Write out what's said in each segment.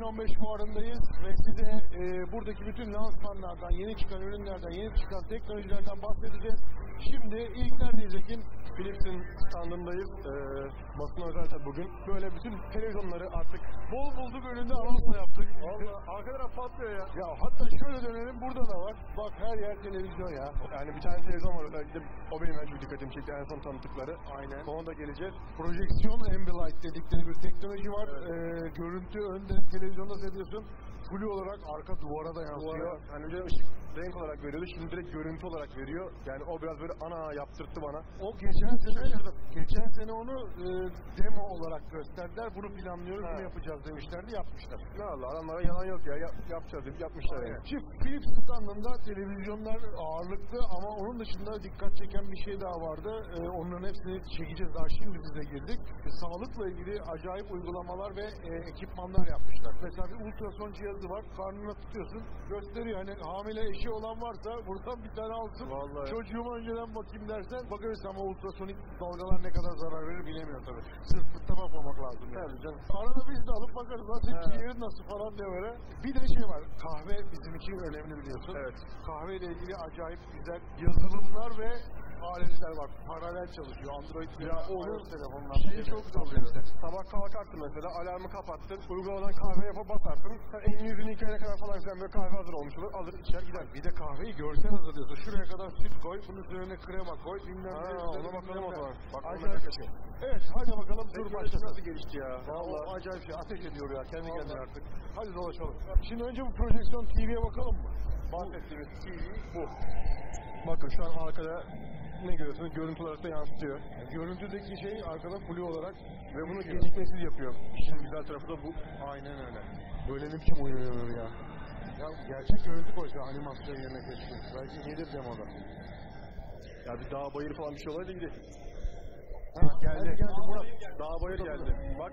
Ekin'le beraber İFA 2015 fuarındayız ve size e, buradaki bütün lansmanlardan, yeni çıkan ürünlerden, yeni çıkan teknolojilerden bahsedeceğiz. Şimdi ilk neredeyiz Ekin? Philips'in standındayız. Ee, basın özel bugün. Böyle bütün televizyonları artık Bol bulduk önünde anonsla yaptık. Valla arka taraf patlıyor ya. Ya hatta şöyle dönelim burada da var. Bak her yer televizyon ya. Yani bir tane televizyon var özellikle o benim en çok dikkatimi çekti en son tanıttıkları. Aynen. Ona da geleceğiz. Projeksiyon Ambilight dedikleri bir teknoloji var. Ee, görüntü önde televizyonda seyrediyorsun. Full olarak arka duvara da yansıyor. Duvara, önce ışık renk olarak veriyordu. Şimdi direkt görüntü olarak veriyor. Yani o biraz böyle ana yaptırttı bana. O geçen sene geçen sene onu e, demo olarak gösterdiler. Bunu planlıyoruz, Ha. bunu yapacağız demişlerdi, yapmışlar. Ne Allah adamlara yalan yok ya. ya yapacağız deyip yapmışlar yani. Çift Philips standında televizyonlar ağırlıklı ama onun dışında dikkat çeken bir şey daha vardı. Ee, onların hepsini çekeceğiz. Daha şimdi biz de girdik. E, sağlıkla ilgili acayip uygulamalar ve e, ekipmanlar yapmışlar. Mesela bir ultrason cihazı var. Karnına tutuyorsun. Gösteriyor. Hani hamile eşi olan varsa buradan bir tane alsın. Vallahi. Çocuğuma önceden bakayım dersen bakarız ama ultrasonik dalgalar ne kadar zarar verir bilemiyor tabii. Sırf fırta bakmamak lazım yani. Tabii canım. Arada biz de alıp bakarız nasıl He. ciğeri nasıl falan diye böyle. Bir de şey var. Kahve bizim için önemli biliyorsun. Evet. Kahve ile ilgili acayip güzel yazılımlar ve aletler var. Paralel çalışıyor. Android Ya onun telefonlar. Şeyi çok güzel oluyor. Sabah kalkarsın mesela, alarmı kapattın, uygulamadan kahve yapıp basarsın. Sen elini yüzünü yıkayana kadar falan filan böyle kahve hazır olmuş olur, alır içer gider. Bir de kahveyi görsen hazırlıyorsun. Şuraya kadar süt koy, bunun üzerine krema koy. Bilmem ne, ona bakalım o zaman. Bak, Acayip şey. Evet hadi bakalım dur başlasın. nasıl gelişti ya? Vallahi acayip şey. Ateş ediyor ya kendi kendine artık. Hadi dolaşalım. Şimdi önce bu projeksiyon TV'ye bakalım mı? Bahsettiğimiz TV bu. Bakın şu an arkada ne görüyorsunuz? Görüntü olarak da yansıtıyor. Görüntüdeki şey arkada flu olarak Ve bunu gecikmesiz yapıyor. İşin güzel tarafı da bu. Aynen öyle. Böyle ne biçim uyuyor ya? Ya gerçek görüntü koysa animasyon yerine keşke. Belki gelir demoda. Ya bir dağ bayır falan bir şey olaydı gidelim. Ha, geldi. geldi Murat. Dağ bayır geldi. Bak.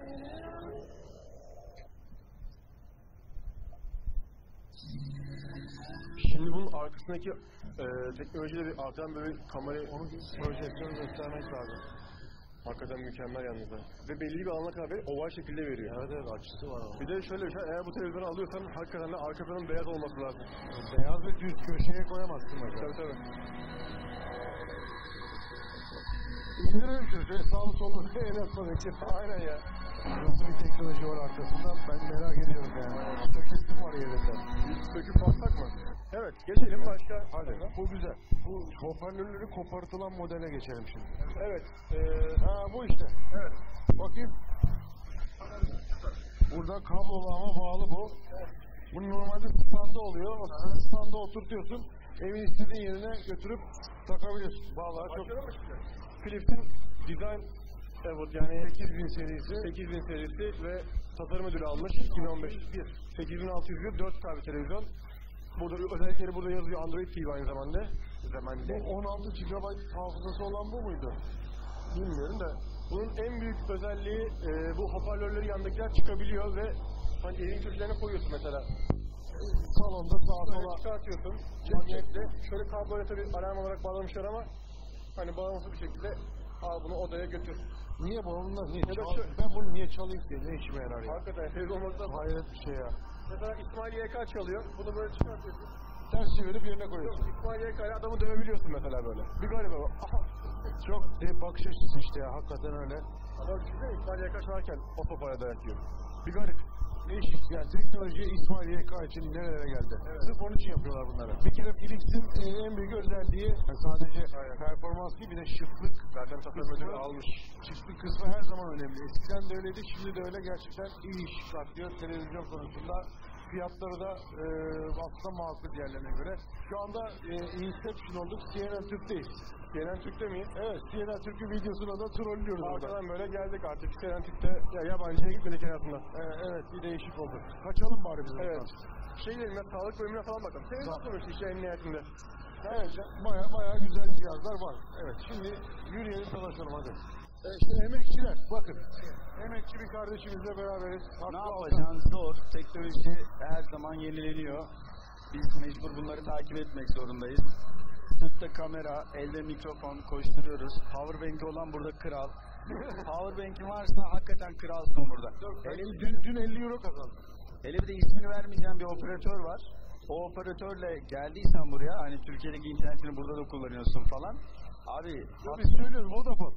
Şimdi bunun arkasındaki e, teknolojiyle bir artan böyle kamerayı Onu projeksiyon göstermek lazım. hakikaten mükemmel yalnız. ha. Ve belli bir alana kadar oval şekilde veriyor. Evet evet açısı var ama. Bir de şöyle bir şey, eğer bu televizyonu alıyorsan hakikaten de arkadan beyaz olması lazım. Beyaz ve düz köşeye koyamazsın mesela. Tabii tabii. İndirelim. Şöyle sağlı sollu el atma bekle. Aynen ya. Nasıl bir teknoloji var arkasında ben merak ediyorum yani. Sökesim var yerinde. Söküp baksak mı? Evet, geçelim başka. Hadi bu güzel. Bu hoparlörleri kopartılan modele geçelim şimdi. Evet. E, Ha bu işte. evet. Bakayım. Burada kablolama bağlı bu. Bu normalde standa oluyor. O standa oturtuyorsun. Evin istediğin yerine götürüp takabiliyorsun. Vallahi çok Başlayalım mı Award yani 8000 serisi. 8000 serisi ve tasarım ödülü almış 2015. 8601 4K bir televizyon. Burada özellikleri burada yazıyor Android TV aynı zamanda. Bu 16 GB hafızası olan bu muydu? Bilmiyorum da. Bunun en büyük özelliği e, bu hoparlörleri yandakiler çıkabiliyor ve hani evin köşelerine koyuyorsun mesela. Salonda sağa sola. çıkartıyorsun. Magnetle. Şöyle kabloya tabii alarm olarak bağlamışlar ama hani bağımsız bir şekilde al bunu odaya götür. Niye bu onunla niye Ben bunu niye çalayım ki? Ne işime yarar ya? Hakikaten televizyon olmakta Hayret bir şey ya. Mesela İsmail YK çalıyor. Bunu böyle çıkartıyorsun. Ters çevirip yerine Yok koyuyorsun. İsmail YK ile adamı dövebiliyorsun mesela böyle. Bir garip ama. Çok de bakış açısı işte ya. Hakikaten öyle. Adam düşünsene İsmail YK çalarken o sopaya dayak yiyor. Bir garip. Değişik yani teknoloji İsmail YK için nerelere geldi. Evet. Sırf onun için yapıyorlar bunları. Bir kere Philips'in e, en büyük özelliği yani sadece Aynen. performans değil bir de şıklık. Zaten tasarım ödülü almış. Şıklık kısmı her zaman önemli. Eskiden de öyleydi, şimdi de öyle. Gerçekten iyi iş çıkartıyor televizyon konusunda. Fiyatları da e, aslında makul diğerlerine göre. Şu anda e, Inception olduk, CNN Türk'teyiz. CNN Türk'te miyiz? Evet, CNN Türk'ün videosuna da trollüyoruz orada. Arkadan böyle geldik artık. CNN Türk'te ya yabancıya gitmedik en azından. E, evet, bir değişik oldu. Kaçalım bari biz Evet. buradan. Şey diyelim ya sağlık bölümüne falan bakalım. Televizyon sonuçta işte en nihayetinde. Evet, baya baya güzel cihazlar var. Evet, şimdi yürüyelim dolaşalım hadi. E, işte emekçiler, bakın. Emekçi bir kardeşimizle beraberiz. Ne Hakkı Altan. yapacağız zor. Teknoloji her zaman yenileniyor. Biz mecbur bunları takip etmek zorundayız. Sırtta kamera, elde mikrofon koşturuyoruz. Powerbank olan burada kral. Powerbank'in varsa hakikaten kralsın burada. Hele dün, dün 50 euro kazandım. Hele bir de ismini vermeyeceğim bir operatör var. O operatörle geldiysen buraya hani Türkiye'deki internetini burada da kullanıyorsun falan. Abi Ya biz söylüyoruz Vodafone.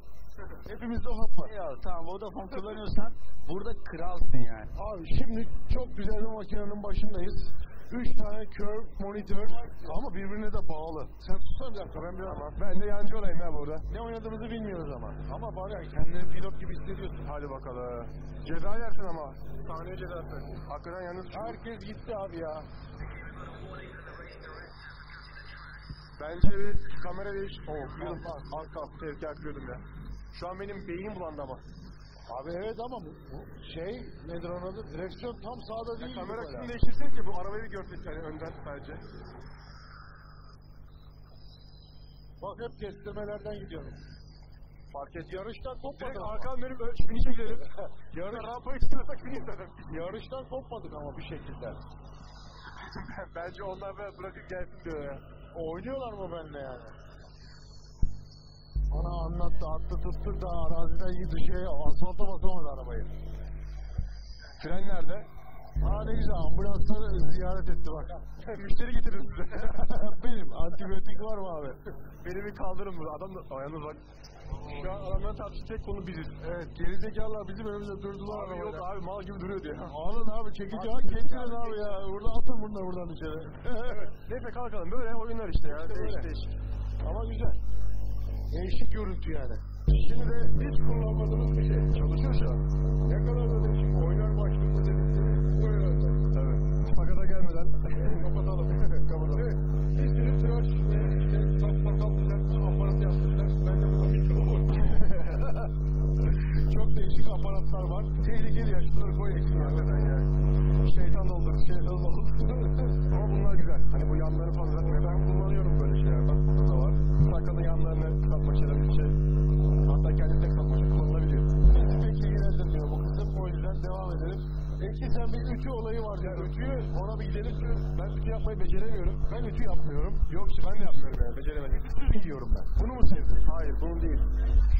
Hepimizde var. ya tamam Vodafone kullanıyorsan burada kralsın yani. Abi şimdi çok güzel bir makinenin başındayız. Üç tane curve monitör ama birbirine de bağlı. Sen tutsana bir dakika ben bir ama. Ben de yancı olayım ya burada. Ne oynadığımızı bilmiyoruz ama. Ama var ya kendini pilot gibi hissediyorsun. Hadi bakalım. Ceza yersin ama. Sahneye cezası. Hakikaten yalnız Herkes gitti abi ya. Bence kamera değiş. Oh, arka tehlike aklıyordum ya. Şu an benim beynim bulandı ama. Abi evet ama şey nedir onun adı? Direksiyon tam sağda Ya değil. kamera böyle. açısını değiştirsek ki bu arabayı görsek yani önden sadece. Bak hep kestirmelerden gidiyorum. Fark et. Yarıştan Direkt kopmadık. arkadan dönüp finişe gidelim. Yarış, Rampayı çıkarsak finish zaten. yarıştan kopmadık ama bir şekilde. Bence onlar da bırakıp gelsin diyor ya. Oynuyorlar mı benimle yani? Bana anlattı, attı tuttu da araziden yedi şey, asfalta basamadı arabayı. Fren nerede? Aa ne güzel, ambulansları ziyaret etti bak. Müşteri getirin size. Benim, antibiyotik var mı abi? Beni bir kaldırın burada. Adam da Aa, yalnız bak. Şu an adamların tartıştığı tek konu biziz. Evet, gerizekalılar bizim önümüzde durdular Abi yok abi mal gibi duruyor diye. Alın abi çekici al, getirin abi ya. Burada atın bunları buradan içeri. Neyse kalkalım. Böyle oyunlar işte ya. İşte değişik. Ama güzel. Değişik görüntü yani. Şimdi de hiç kullanmadığımız bir şey. An. Ne kadar da değişik. Oynar başlığında dedikleri böyle olacak. Tabii. Sakata gelmeden kapatalım. kapatalım. Evet. Bir sürü tıraş, e, işte sap sakal düzelt aparat yapmışlar. Ben de burada mikrofon. Çok değişik aparatlar var. Tehlikeli ya. Şunları koy eksin hakikaten ya. Şeytan olduk, şeytan olduk. Ama bunlar güzel. Hani bu yanları zaten ben kullanıyorum böyle şeyler. Devam edelim. Eki sen bir ütü olayı var Ya ya. ütüyü ona bir gidelim. Ben ütü yapmayı beceremiyorum. Ben ütü yapmıyorum. Yok işte ben de yapmıyorum yani. Beceremedim. Ütü giyiyorum ben. Bunu mu sevdin? Hayır bunu değil.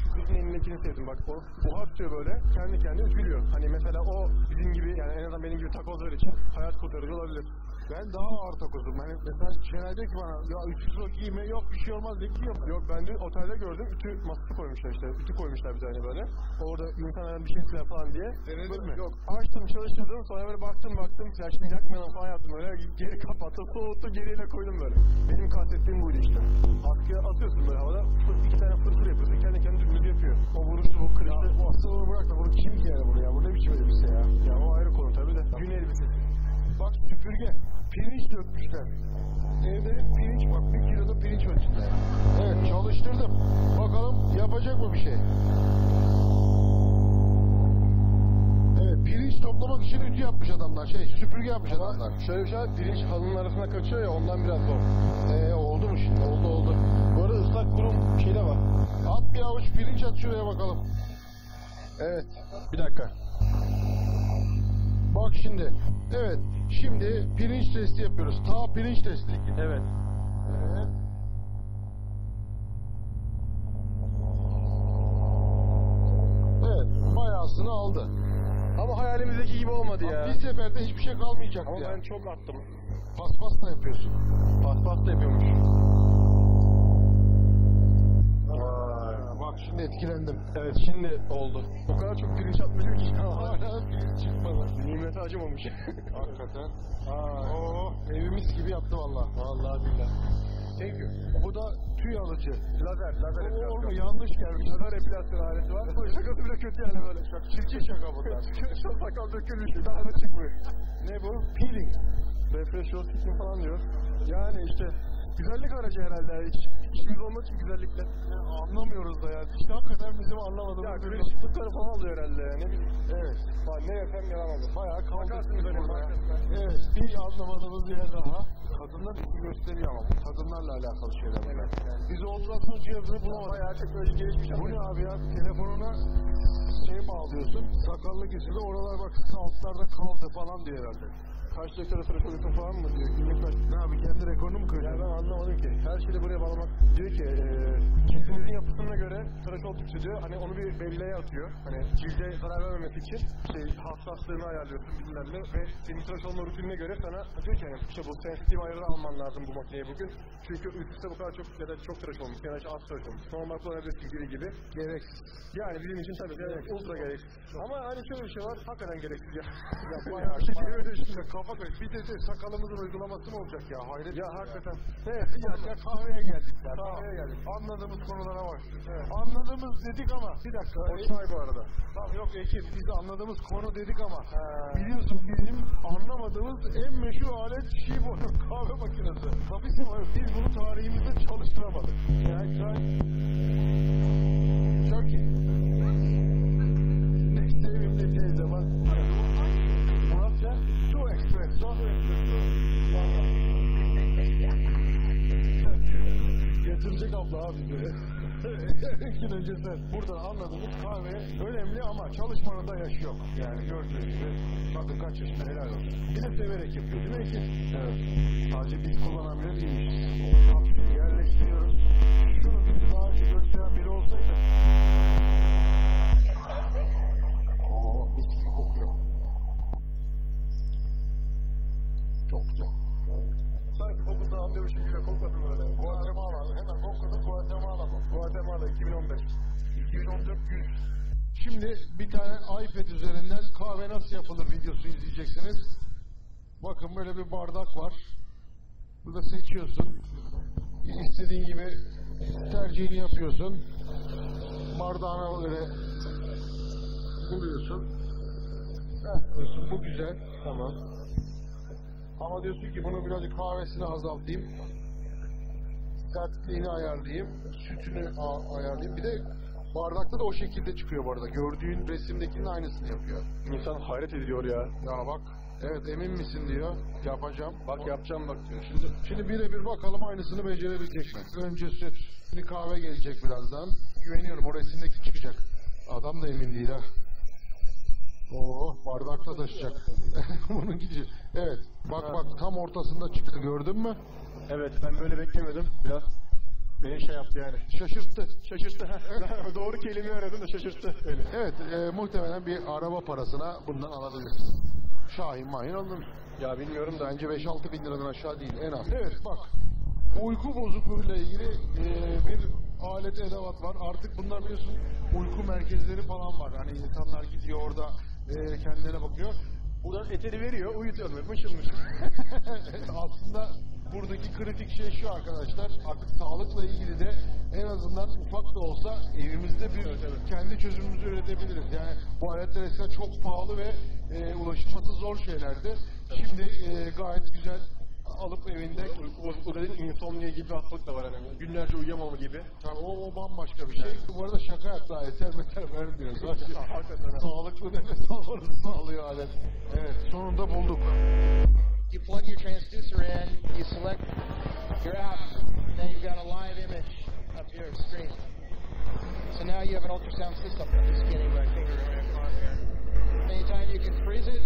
Şu kızın elindekini sevdim. Bak o buhar tutuyor böyle. Kendi kendine ütülüyor. Hani mesela o bizim gibi yani en azından benim gibi takozlar için hayat kurtarıcı olabilir. Ben daha ağır takozum. Hani mesela Şenay diyor ki bana ya ütüsüz o giyme yok bir şey olmaz diye giyiyorum. Yok ben dün otelde gördüm. Ütü masası koymuşlar işte. Ütü koymuşlar bir tane böyle. Orada insanların bir şey falan diye. Denedin mi? Yok. Açtım çalıştırdım. Sonra böyle baktım baktım. Ya şimdi yakmayalım falan yaptım böyle. Geri kapattım. Soğuttu geriye de koydum böyle. Benim kastettiğim buydu işte. Askıya atıyorsun böyle havada. Fır, iki tane fırfır yapıyorsun. Kendi kendine dümdüz yapıyor. O vuruşlu bu Ya kırışlı. bu hastalığı bırak da bunu kim giyer buraya? Bu ne biçim elbise ya? Ya o ayrı konu tabii de. Gün elbisesi. Bak süpürge. Pirinç dökmüşler. Evde pirinç bak bir kiloda pirinç içinde. Evet çalıştırdım. Bakalım yapacak mı bir şey? Evet pirinç toplamak için ütü yapmış adamlar. Şey süpürge yapmış adamlar. Şöyle bir şey var, pirinç halının arasına kaçıyor ya ondan biraz zor. Ee, oldu mu şimdi? Oldu oldu. Bu arada ıslak kurum şey de var. At bir avuç pirinç at şuraya bakalım. Evet. Bir dakika. Bak şimdi. Evet. Şimdi pirinç testi yapıyoruz. Ta pirinç testi. Evet. Evet. Evet. Bayağısını aldı. Ama hayalimizdeki gibi olmadı ya. Bir seferde hiçbir şey kalmayacak Ama ya. ben çok attım. Paspas da yapıyorsun. Paspas da yapıyormuş. Şimdi etkilendim. Evet şimdi oldu. O kadar çok pirinç atmışım ki. Hala pirinç çıkmadı. Nimete acımamış. Hakikaten. Aa, oo, evimiz gibi yaptı valla. Vallahi billahi. Thank you. Bu da tüy alıcı. Lazer, lazer epilasyon. oğlum yanlış gelmiş. Lazer epilasyon aleti var. Bu şakası bile kötü yani böyle. Şaka. Çirkin şaka bunlar. Şu sakal dökülmüş. Daha da çıkmıyor. ne bu? Peeling. Refresh yol sikimi falan diyor. Yani işte güzellik aracı herhalde. Hiç, işimiz olmadığı için güzellikle. Ya, anlamıyoruz da ya. İşte hakikaten bizim anlamadığımız Ya kırışıklıkları falan oluyor herhalde ya. Ne bileyim. Evet. Lan ne yesem yalan olur. Bayağı Bakarsınız burada ya. arkasına. Evet. Bir anlamadığımız yer daha. Kadınlar ilgi gösteriyor ama. bu Kadınlarla alakalı şeyler bunlar. Biz ultrason cihazını bulamadık. Bayağı teknoloji gelişmiş Bu ne abi ya? Telefonuna şey bağlıyorsun. Sakallı kesili. Oralar bak altlarda kaldı falan diyor herhalde. Kaç tıraş oluyorsun falan mı diyor. Günlük kaç. Ne abi kendi rekorunu mu Ya kıracaksın? ben anlamadım ki. Her şeyi buraya bağlamak Diyor ki e, cildinizin yapısına göre tıraş oldukça diyor hani onu bir belleğe atıyor. Hani cilde zarar vermemesi için şey hassaslığını ayarlıyorsun bilmem ne ve senin olma rutinine göre sana diyor ki hani işte bu sensitif ayarı alman lazım bu makineye bugün. Çünkü üst üste bu kadar çok ya da çok tıraş olmuş ya da az tıraş olmuş. Normal kullanabilirsin gibi gibi. Gereksiz. Yani bizim için tabii gereksiz, ultra gereksiz. Ama hani şöyle bir şey var hakikaten gereksiz ya. Ya bayağı öyle şimdi kafa koy. Bir de, de sakalımızın uygulaması mı olacak ya? Hayret. Ya hakikaten. Evet, ya, ya kahveye geldik ya. Tamam. Kahveye geldik. Anladığımız konulara bak. Anladığımız dedik ama bir dakika. O çay bu arada. Tamam yok ekip biz anladığımız konu dedik ama biliyorsun bizim anlamadığımız en meşhur alet şey bu kahve makinesi. Tabii ki. Biz bunu tarihimizde çalıştıramadık. Yani İki gün önce sen buradan anladığımız kahve önemli ama çalışmanın da yaşı yok. Yani gördüğünüz gibi kadın kaç yaşında helal olsun. Bir de severek yapıyor değil mi Ekin? Evet. Sadece biz kullanabilir değiliz. Hapsi yerleştiriyoruz. Şunu bizi daha önce gösteren biri olsaydı. Şimdi bir tane iPad üzerinden kahve nasıl yapılır videosu izleyeceksiniz. Bakın böyle bir bardak var. Burada seçiyorsun. İstediğin gibi tercihini yapıyorsun. Bardağına göre buluyorsun. Heh, diyorsun bu güzel. Tamam. Ama diyorsun ki bunu birazcık kahvesini azaltayım sertliğini ayarlayayım, sütünü ayarlayayım. Bir de bardakta da o şekilde çıkıyor bu arada. Gördüğün resimdekinin aynısını yapıyor. İnsan hayret ediyor ya. Ya bak, evet emin misin diyor. Yapacağım. Bak yapacağım bak diyor. Şimdi, şimdi birebir bakalım aynısını becerebilecek mi? Önce süt. Şimdi kahve gelecek birazdan. Güveniyorum o resimdeki çıkacak. Adam da emin değil ha. Oo, bardakta taşıyacak. Bunun gücü. Evet, bak bak tam ortasında çıktı gördün mü? Evet ben böyle beklemedim. Biraz beni şey yaptı yani. Şaşırttı. Şaşırttı. Doğru kelimeyi aradım da şaşırttı beni. Evet, e, muhtemelen bir araba parasına bundan alabilirsin. Şahin mahin alınır. Ya bilmiyorum da. Bence 5-6 bin liradan aşağı değil en az. Evet bak, uyku bozukluğuyla ilgili e, bir alet edevat var. Artık bunlar biliyorsun uyku merkezleri falan var. Hani insanlar gidiyor orada e, kendilerine bakıyor. Buradan eteri veriyor, uyutuyorum hep mışıl mışıl. Aslında buradaki kritik şey şu arkadaşlar. Artık sağlıkla ilgili de en azından ufak da olsa evimizde bir kendi çözümümüzü üretebiliriz. Yani bu aletler eskiden çok pahalı ve e, ulaşılması zor şeylerdi. Şimdi e, gayet güzel alıp evinde Uyku bozukluğu insomnia gibi bir hastalık da var hani. Günlerce uyuyamama gibi. Tabii o, o bambaşka bir şey. Bu arada şaka yaptı eter meter vermiyor. Sağlıklı nefes almanızı sağlıyor alet. Evet sonunda bulduk. You plug your transducer in, you select your app, then you've got a live image of your screen. So now you have an ultrasound system. I'm just getting my finger on here. Anytime you can freeze it,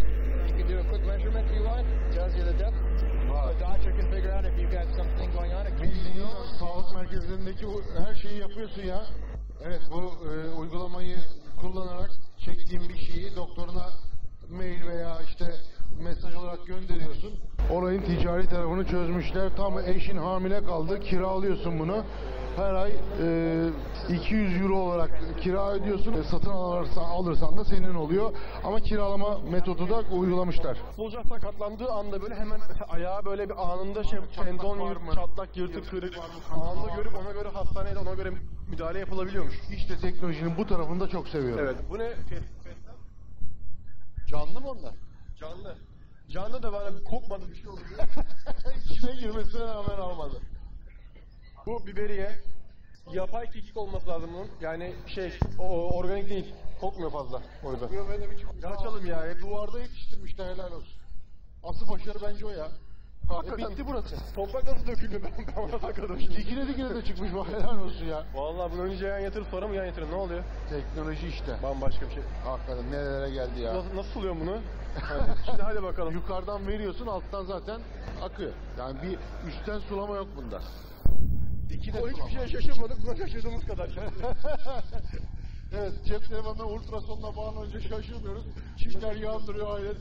you can do a quick measurement if you want. Tells you the depth. So the doctor can figure out if you've got something going on. Can sağlık merkezlerindeki her şeyi yapıyorsun ya. Evet bu e, uygulamayı kullanarak çektiğin bir şeyi doktoruna mail veya işte mesaj olarak gönderiyorsun. Olayın ticari tarafını çözmüşler. Tam eşin hamile kaldı. Kiralıyorsun bunu. Her ay e, 200 euro olarak kira ödüyorsun. E, satın alırsan, alırsan da senin oluyor. Ama kiralama metodu da uygulamışlar. Futbolcu sakatlandığı anda böyle hemen ayağı böyle bir anında şey tendon var yırt, mı? çatlak, yırtık, kırık anında görüp ona göre hastanede ona göre müdahale yapılabiliyormuş. İşte teknolojinin bu tarafını da çok seviyorum. Evet. Bu ne? Canlı mı onlar? Canlı. Canlı da bana kopmadı bir şey oldu. İçine girmesine rağmen almadı. Bu biberiye yapay kekik olması lazım bunun. Yani şey o, organik değil. Kokmuyor fazla o yüzden. Yok ben de bir çıkmış. Açalım ya. Hep duvarda yetiştirmişler helal olsun. Asıl başarı bence o ya. E, bitti burası. Toprak nasıl döküldü ben, ona takıldım. Dikine dikine de çıkmış bu helal olsun ya. Vallahi bunu önce yan yatırıp sonra mı yan yatırın ne oluyor? Teknoloji işte. Bambaşka bir şey. Hakikaten nerelere geldi ya. Nasıl, nasıl suluyor bunu? Hadi, şimdi hadi bakalım. Yukarıdan veriyorsun alttan zaten akıyor. Yani bir üstten sulama yok bunda. İki de O hiçbir şeye şaşırmadık. Buna şaşırdığımız kadar. evet cep telefonuna ultrasonla bağlanınca şaşırmıyoruz. Çimler yandırıyor hayret.